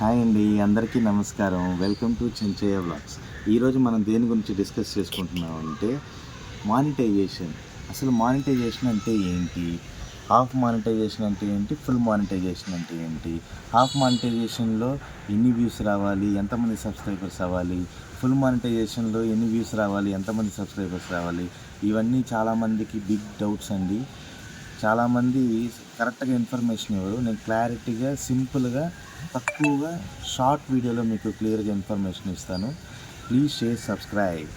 Hi అండి అందరికీ నమస్కారం. వెల్కమ్ టు చెంచయ్య వ్లాగ్స్ ఈరోజు మనం దేని గురించి డిస్కస్ చేసుకుంటున్నాం అంటే మానిటైజేషన్ అసలు మానిటైజేషన్ అంటే ఏంటి? హాఫ్ మానిటైజేషన్ అంటే ఏంటి? ఫుల్ మానిటైజేషన్ అంటే ఏంటి? హాఫ్ మానిటైజేషన్లో ఎన్ని వ్యూస్ రావాలి? ఎంతమంది సబ్స్క్రైబర్స్ అవ్వాలి ఫుల్ మానిటైజేషన్లో ఎన్ని వ్యూస్ రావాలి? ఎంతమంది సబ్స్క్రైబర్స్ రావాలి? ఇవన్నీ చాలామందికి బిగ్ డౌట్స్ అండి. చాలామంది కరెక్ట్గా ఇన్ఫర్మేషన్ ఇవ్వరు. నేను క్లారిటీగా సింపుల్గా తక్కువగా షార్ట్ వీడియోలో మీకు క్లియర్గా ఇన్ఫర్మేషన్ ఇస్తాను. Please share subscribe.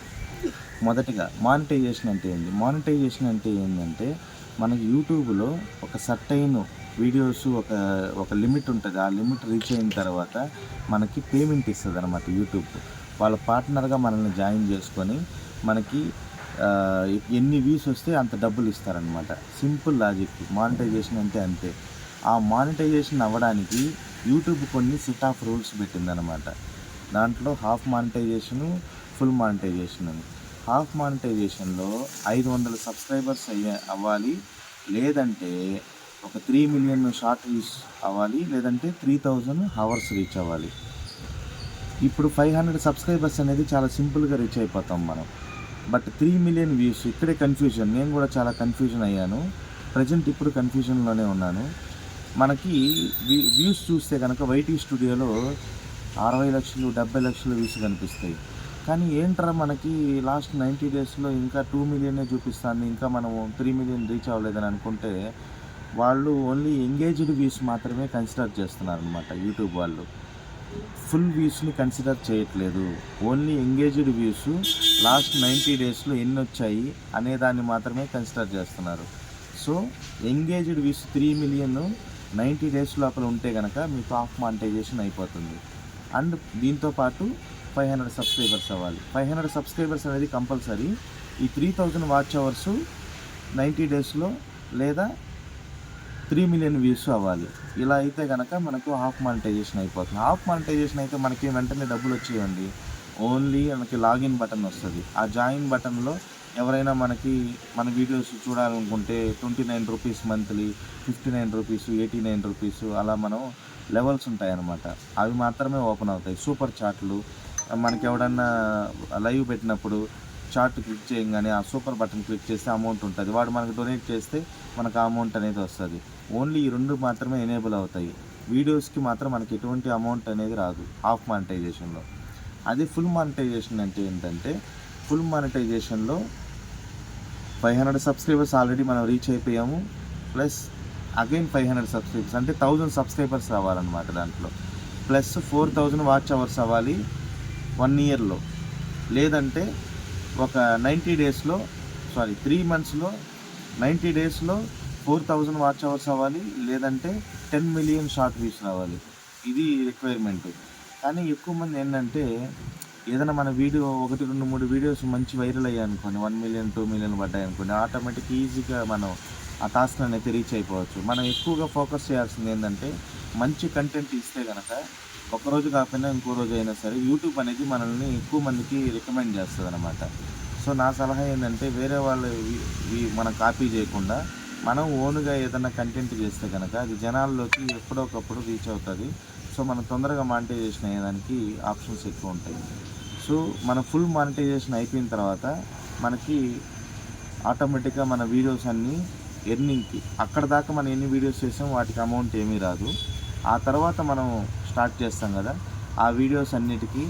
మొదటిగా మానిటైజేషన్ అంటే ఏంటి మానిటైజేషన్ అంటే ఏంటంటే మనకి యూట్యూబ్లో ఒక సర్టైన్ వీడియోస్ ఒక ఒక లిమిట్ ఉంటుంది. ఆ లిమిట్ రీచ్ అయిన తర్వాత మనకి పేమెంట్ ఇస్తుంది అనమాట యూట్యూబ్. వాళ్ళ పార్ట్నర్గా మనల్ని జాయిన్ చేసుకొని మనకి ఎన్ని వ్యూస్ వస్తే అంత డబ్బులు ఇస్తారనమాట సింపుల్ లాజిక్. మానిటైజేషన్ అంటే అంతే. ఆ మానిటైజేషన్ అవ్వడానికి యూట్యూబ్ కొన్ని సెట్ ఆఫ్ రూల్స్ పెట్టిందనమాట దాంట్లో హాఫ్ మానిటైజేషను ఫుల్ మానిటైజేషన్. అని హాఫ్ మానిటైజేషన్లో ఐదు వందల సబ్స్క్రైబర్స్ అయ్యే అవ్వాలి. లేదంటే ఒక త్రీ మిలియన్ షార్ట్ రీచ్ అవ్వాలి. లేదంటే త్రీ థౌజండ్ హవర్స్ రీచ్ అవ్వాలి. ఇప్పుడు ఫైవ్ హండ్రెడ్ సబ్స్క్రైబర్స్ అనేది చాలా సింపుల్గా రీచ్ అయిపోతాం మనం. బట్ త్రీ మిలియన్ వ్యూస్ ఇక్కడే కన్ఫ్యూజన్. నేను కూడా చాలా కన్ఫ్యూజన్ అయ్యాను. ప్రజెంట్ ఇప్పుడు కన్ఫ్యూజన్లోనే ఉన్నాను. మనకి వ్యూ- వ్యూస్ చూస్తే కనుక వైటీ స్టూడియోలో అరవై లక్షలు డెబ్బై లక్షలు వ్యూస్ కనిపిస్తాయి. కానీ ఏంట్రా మనకి లాస్ట్ నైంటీ డేస్లో ఇంకా టూ మిలియనే చూపిస్తుంది ఇంకా మనం త్రీ మిలియన్ రీచ్ అవ్వలేదని అనుకుంటే వాళ్ళు ఓన్లీ ఎంగేజ్డ్ వ్యూస్ మాత్రమే కన్సిడర్ చేస్తున్నారు అనమాట యూట్యూబ్ వాళ్ళు ఫుల్ వ్యూస్ని కన్సిడర్ చేయట్లేదు. Only engaged views last ninety డేస్లో ఎన్ని వచ్చాయి అనే దాన్ని మాత్రమే కన్సిడర్ చేస్తున్నారు. So engaged views three million ninety days లోపల ఉంటే కనుక మీకు ఆఫ్ మానిటైజేషన్ అయిపోతుంది. అండ్ దీంతో పాటు ఫైవ్ హండ్రెడ్ సబ్స్క్రైబర్స్ అవ్వాలి. ఫైవ్ హండ్రెడ్ సబ్స్క్రైబర్స్ అనేది కంపల్సరీ. ఈ three thousand watch hours ninety డేస్లో లేదా త్రీ మిలియన్ వ్యూస్ అవ్వాలి. ఇలా అయితే కనుక మనకు హాఫ్ మానిటైజేషన్ అయిపోతుంది. హాఫ్ మానిటైజేషన్ అయితే మనకి వెంటనే డబ్బులు వచ్చేయండి. ఓన్లీ మనకి లాగిన్ బటన్ వస్తుంది. ఆ జాయిన్ బటన్లో ఎవరైనా మనకి మన వీడియోస్ చూడాలనుకుంటే twenty nine rupees monthly fifty nine rupees eighty nine rupees అలా మనం లెవెల్స్ ఉంటాయన్నమాట. అవి మాత్రమే ఓపెన్ అవుతాయి. సూపర్ చాట్లు మనకి ఎవడన్నా లైవ్ పెట్టినప్పుడు చార్ట్ క్లిక్ చేయగానే ఆ సూపర్ బటన్ క్లిక్ చేస్తే అమౌంట్ ఉంటుంది. వాడు మనకు డొనేట్ చేస్తే మనకు ఆ అమౌంట్ అనేది వస్తుంది. ఓన్లీ ఈ రెండు మాత్రమే ఎనేబుల్ అవుతాయి. వీడియోస్కి మాత్రం మనకి ఎటువంటి అమౌంట్ అనేది రాదు. హాఫ్ మానిటైజేషన్లో అది ఫుల్ మానిటైజేషన్ అంటే ఏంటంటే ఫుల్ మానిటైజేషన్లో ఫైవ్ హండ్రెడ్ సబ్స్క్రైబర్స్ ఆల్రెడీ మనం రీచ్ అయిపోయాము. Plus again five hundred subscribers. అంటే థౌజండ్ సబ్స్క్రైబర్స్ రావాలన్నమాట దాంట్లో. Plus four thousand watch hours అవ్వాలి వన్ ఇయర్లో. లేదంటే ఒక నైంటీ డేస్లో సారీ త్రీ మంత్స్లో నైంటీ డేస్లో ఫోర్ థౌజండ్ వాచ్ అవర్స్ అవ్వాలి. లేదంటే టెన్ మిలియన్ షార్ట్ వ్యూస్ రావాలి. ఇది రిక్వైర్మెంట్. కానీ ఎక్కువ మంది ఏంటంటే ఏదైనా మన వీడియో ఒకటి రెండు మూడు వీడియోస్ మంచి వైరల్ అయ్యాయి అనుకోండి వన్ మిలియన్ టూ మిలియన్ పడ్డాయి అనుకోండి ఆటోమేటిక్ ఈజీగా మనం ఆ టాస్క్ అనేది రీచ్ అయిపోవచ్చు. మనం ఎక్కువగా ఫోకస్ చేయాల్సింది ఏంటంటే మంచి కంటెంట్ ఇస్తే కనుక ఒక రోజు కాకపోయినా ఇంకో రోజు అయినా సరే యూట్యూబ్ అనేది మనల్ని ఎక్కువ మందికి రికమెండ్ చేస్తుంది అనమాట సో నా సలహా ఏంటంటే వేరే వాళ్ళు మనం కాపీ చేయకుండా మనం ఓన్గా ఏదైనా కంటెంట్ చేస్తే కనుక అది జనాల్లోకి ఎప్పుడొకప్పుడు రీచ్ అవుతుంది. సో మనం తొందరగా మానిటైజేషన్ అయ్యేదానికి ఆప్షన్స్ ఎక్కువ ఉంటాయి. సో మన ఫుల్ మానిటైజేషన్ అయిపోయిన తర్వాత మనకి ఆటోమేటిక్గా మన వీడియోస్ అన్నీ ఎర్నింగ్కి అక్కడ దాకా మనం ఎన్ని వీడియోస్ చేసాం వాటికి అమౌంట్ ఏమీ రాదు. ఆ తర్వాత మనం స్టార్ట్ చేస్తాం కదా ఆ వీడియోస్ అన్నిటికీ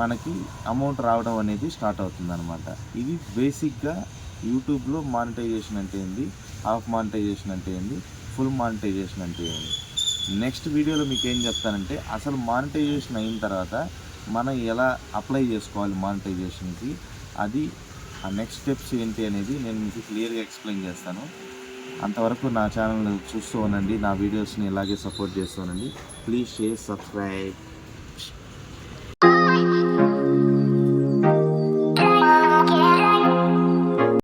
మనకి అమౌంట్ రావడం అనేది స్టార్ట్ అవుతుంది అనమాట ఇది బేసిక్గా యూట్యూబ్లో మానిటైజేషన్ అంటే ఏంది హాఫ్ మానిటైజేషన్ అంటే ఏంది ఫుల్ మానిటైజేషన్ అంటే ఏంది. నెక్స్ట్ వీడియోలో మీకు ఏం చెప్తానంటే అసలు మానిటైజేషన్ అయిన తర్వాత మనం ఎలా అప్లై చేసుకోవాలి మానిటైజేషన్కి అది ఆ నెక్స్ట్ స్టెప్స్ ఏంటి అనేది నేను మీకు క్లియర్గా ఎక్స్ప్లెయిన్ చేస్తాను. అంతవరకు నా ఛానల్ చూస్తూ ఉండండి నా వీడియోస్ని ఇలాగే సపోర్ట్ చేస్తూ ఉండండి. Please share subscribe